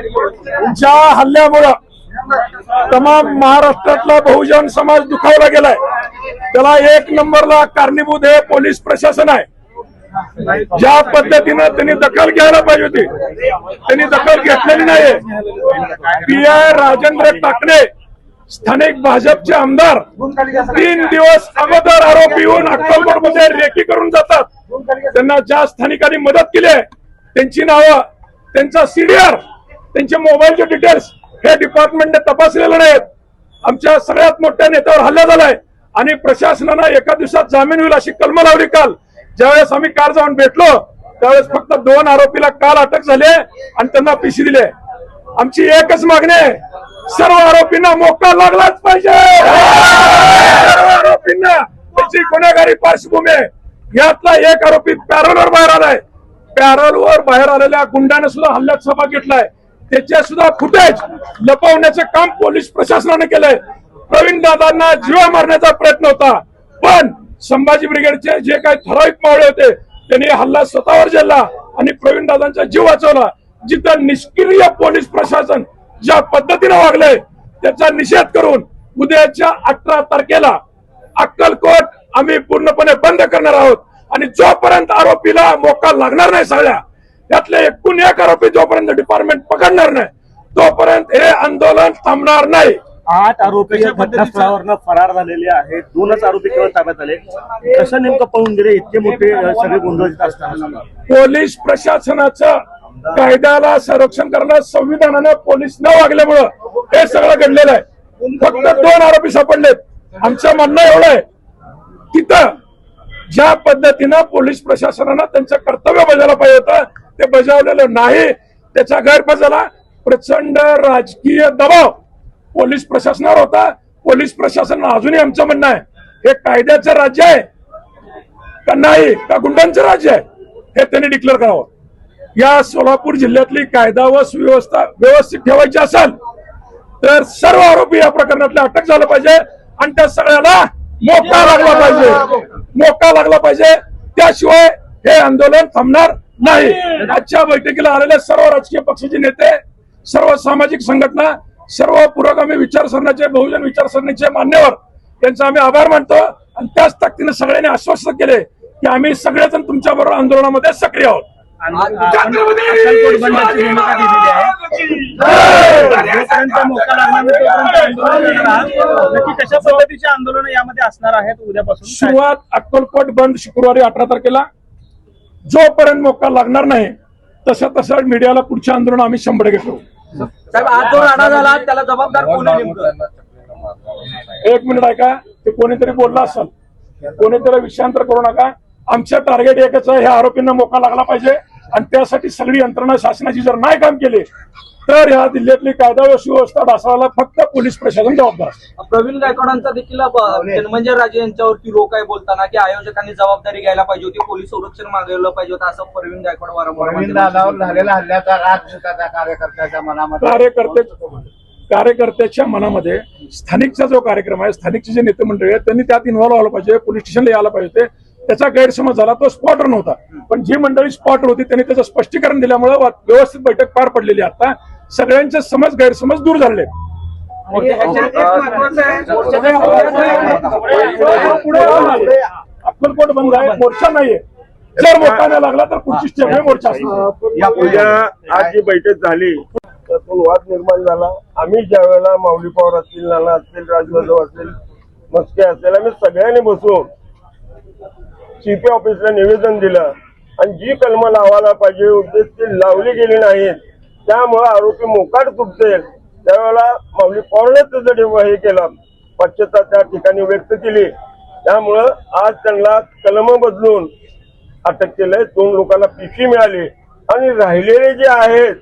ज्या हल्ल्यामुळं तमाम महाराष्ट्रातला बहुजन समाज दुखावला गेलाय त्याला एक नंबरला कारणीभूत हे पोलीस प्रशासन आहे. ज्या पद्धतीनं त्यांनी दखल घ्यायला पाहिजे होती त्यांनी दखल घेतलेली नाही पी आय राजेंद्र टाकणे स्थानिक भाजपचे आमदार तीन दिवस अगोदर आरोपी येऊन अक्कलकोटमध्ये रेकी करून जातात. त्यांना ज्या स्थानिकांनी मदत केली आहे त्यांची नावं त्यांचा सीडीआर त्यांचे मोबाईलचे डिटेल्स हे डिपार्टमेंटने तपासलेले नाहीत. आमच्या सगळ्यात मोठ्या नेत्यावर हल्ला झालाय. आणि प्रशासनानं एका दिवसात जामीन होईल अशी कलम लावली काल. ज्यावेळेस आम्ही काल जाऊन भेटलो त्यावेळेस फक्त दोन आरोपीला काल अटक झाली आणि त्यांना पिशी दिले आमची एकच मागणी आहे. सर्व आरोपींना मोका लागलाच पाहिजे. सर्व आरोपींना त्याची गुन्हेगारी पार्श्वभूमी आहे. यातला एक आरोपी पॅरोलवर बाहेर आलाय. पॅरोलवर बाहेर आलेल्या गुंडाने सुद्धा हल्ल्यात सहभाग घेतलाय. त्याचे सुद्धा फुटेज लपवण्याचं काम पोलीस प्रशासनाने केलंय. प्रवीण दादांना जीवा मारण्याचा प्रयत्न होता. पण संभाजी ब्रिगेडचे जे काही ठराविक पावळे होते त्यांनी हल्ला स्वतःवर झेलला आणि प्रवीण दादांचा जीव वाचवला. जिथं निष्क्रिय पोलीस प्रशासन ज्या पद्धतीने वागलंय त्याचा निषेध करून उद्याच्या अठरा तारखेला अक्कलकोट आम्ही पूर्णपणे बंद करणार आहोत. आणि जोपर्यंत आरोपीला मोका लागणार नाही सगळ्या त्यातले एकूण एक आरोपी जोपर्यंत डिपार्टमेंट पकडणार नाही तोपर्यंत हे आंदोलन थांबणार नाही. आठ आरोपी घटनास्थळावरनं फरार झालेले आहेत. दोनच आरोपी केवळ ताब्यात आले. कसं नेमकं पळून गेले? इतके मोठे सगळे गोंधळीत असताना पोलीस प्रशासनाचं कायद्याला संरक्षण करणं संविधानानं पोलीस न वागल्यामुळं हे सगळं घडलेलं आहे. फक्त दोन आरोपी सापडलेत. आमचं म्हणणं एवढं आहे तिथं ज्या पद्धतीनं पोलीस प्रशासनानं त्यांचं कर्तव्य बजावलं पाहिजे होतं ते बजावलेलं नाही. त्याचा गैरफायदा झाला प्रचंड राजकीय दबाव. पोलीस प्रशासनावर होता. पोलीस प्रशासन अजूनही आमचं म्हणणं आहे हे कायद्याचं राज्य आहे का नाही? का गुंडांचं राज्य आहे? हे त्यांनी डिक्लेअर करावं. या सोलापूर जिल्ह्यातली कायदा व सुव्यवस्था व्यवस्थित ठेवायची असेल तर सर्व आरोपी या प्रकरणातले अटक झालं पाहिजे आणि त्या सगळ्याला मोका लागला पाहिजे. मोका लागला पाहिजे. त्याशिवाय हे आंदोलन थांबणार नाही. आजच्या बैठकीला आलेले सर्व राजकीय पक्षाचे नेते सर्व सामाजिक संघटना सर्व पुरोगामी विचारसरणीचे बहुजन विचारसरणीचे मान्यवर त्यांचा आम्ही आभार मानतो. आणि त्याच ताकदीने सगळ्यांनी आश्वस्त केले की आम्ही सगळेजण तुमच्या बरोबर आंदोलनामध्ये सक्रिय आहोत. आंदोलन कशा पद्धतीचे यामध्ये असणार आहेत उद्यापासून? सुरुवात अक्कलकोट बंद शुक्रवारी अठरा तारखेला. जोपर्यंत मोका लागणार नाही तसं तसं मीडियाला पुढच्या आंदोलन आम्ही शंभर टक्के करू. साहेब आज जो राडा झाला त्याला जबाबदार कोण आहे नेमकं? एक मिनिट ऐका ते कोणीतरी बोलला असेल. कोणीतरी विषयांतर करू नका. आमचं टार्गेट एकच आहे ह्या आरोपींना मोका लागला पाहिजे. आणि त्यासाठी सगळी यंत्रणा शासनाची जर नाही काम केले तर ह्या जिल्ह्यातली कायदा व सुव्यवस्था ढासळायला फक्त पोलीस प्रशासन जबाबदार. प्रवीण गायकवाडांचा देखील धनंजय राजे यांच्यावरती रोख आहे बोलताना की आयोजकांनी जबाबदारी घ्यायला पाहिजे होती पोलीस संरक्षण मागवलं पाहिजे होतं असं प्रवीण गायकवाड वारंवार प्रवीण म्हणतात. दादावर झालेला हल्ल्याचा राग सुद्धा त्या कार्यकर्त्याच्या मनामध्ये कार्यकर्ते कार्यकर्त्याच्या मनामध्ये स्थानिकचा जो कार्यक्रम आहे स्थानिकचे जे नेते मंडळी आहेत त्यांनी त्यात इन्व्हॉल्व व्हायला पाहिजे पोलीस स्टेशनला यायला पाहिजे होते त्याचा गैरसमज झाला तो स्पॉटर नव्हता पण जी मंडळी स्पॉटर होती त्यांनी त्याचं स्पष्टीकरण दिल्यामुळे व्यवस्थित बैठक पार पडलेली आता सगळ्यांचे समज गैरसमज दूर झाले. अक्कलकोट बंद आहे मोर्चा नाहीये. जर मोठा नाही लागला तर पुढची स्टेप आहे मोर्चा. आज जी बैठक झाली त्यातून वाद निर्माण झाला. आम्ही ज्या वेळेला माऊली पवार असतील नाना असतील राजवंत असतील मस्के असतील आम्ही सगळ्यांनी बसून सीपी ऑफिसला निवेदन दिलं. आणि जी कलम लावायला पाहिजे होती ती लावली गेली नाहीत. त्यामुळे आरोपी मोकाट तुटते त्यावेळेला माऊली पवारने त्याचं हे केलं. पश्चता त्या ठिकाणी व्यक्त केली. त्यामुळं आज त्यांना कलम बदलून अटक केलंय. दोन लोकांना पिशवी मिळाली. आणि राहिलेले जे आहेत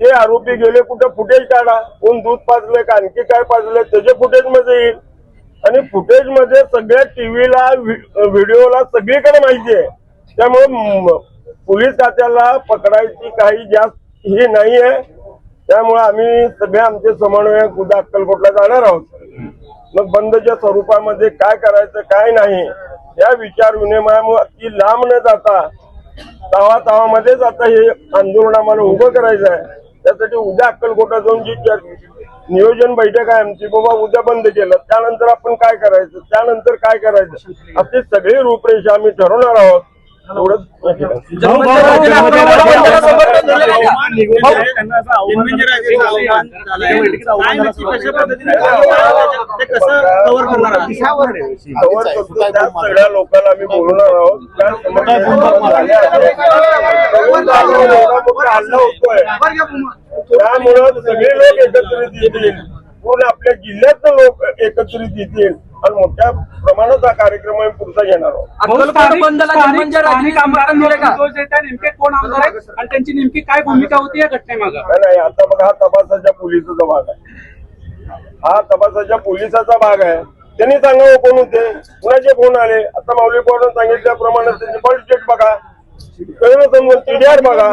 ते आरोपी गेले कुठं? फुटेज काढा. कोण दूध पाजलंय का आणखी काय पाजलंय त्याचे फुटेजमध्ये येईल. आणि फुटेजमध्ये सगळ्या टीव्हीला व्हिडिओला सगळीकडे माहिती आहे. त्यामुळे पोलीस खात्याला पकडायची काही जास्त ही नाही आहे त्यामुळे आम्ही सगळे आमचे समन्वयक उद्या अक्कलकोटला जाणार आहोत. मग बंदच्या स्वरूपामध्ये काय करायचं काय नाही या विचार विनिमयामुळे ती लांब न जाता तावा तावामध्येच आता हे आंदोलन आम्हाला उभं करायचं आहे. त्यासाठी उद्या अक्कलकोटा जाऊन जी नियोजन बैठक आहे आमची बाबा उद्या बंद केलं त्यानंतर आपण काय करायचं त्यानंतर काय करायचं अशी सगळी रूपरेषा आम्ही ठरवणार आहोत. सगळ्या लोकांना आम्ही बोलणार आहोत. हल्ला होतोय. त्यामुळं सगळे लोक एकत्रित येतील. पूर्ण आपल्या जिल्ह्यातले लोक एकत्रित येतील आणि मोठ्या प्रमाणात हा कार्यक्रम आम्ही पुढचा घेणार आहोत. त्यांची नेमकी काय भूमिका होती या घटनेमागे? नाही, नाही आता बघा हा तपासाच्या पोलिसाचा भाग आहे. हा तपासाच्या पोलिसाचा भाग आहे. त्यांनी सांगावं कोण होते? कुणाचे फोन आले? आता माऊली पवारांनी सांगितल्याप्रमाणे त्यांचे कॉल स्टेट बघा. कळलं समजून टीडीआर बघा.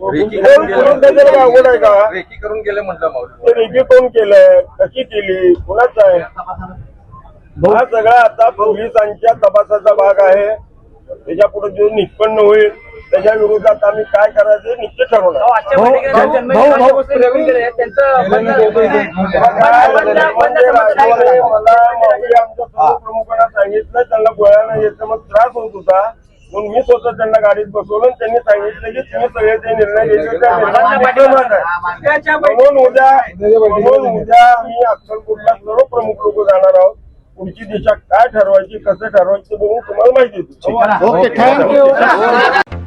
कोण कुठून त्याच्याला काय अवघड आहे का रेकी करून गेले म्हटलं माऊली रेगी कोण केलंय कशी केली कुणाचं आहे हा सगळा आता पोलिसांच्या तपासाचा भाग आहे त्याच्या पुढे जो निष्पन्न होईल त्याच्या विरोधात आम्ही काय करायचं हे निश्चित ठरवणार म्हणजे मला माऊली आमच्या सर्व प्रमुखांना सांगितलं त्यांना गोळ्यानं याचा मग त्रास होत होता म्हणून मी स्वतः त्यांना गाडीत बसवलं आणि त्यांनी सांगितलं की तुम्ही सगळे ते निर्णय घ्यायचे. म्हणून उद्या म्हणून उद्या आम्ही अक्कलकोटला सर्व प्रमुख लोक जाणार आहोत. पुढची दिशा काय ठरवायची कसं ठरवायची बघून तुम्हाला माहिती देतो. Okay thank you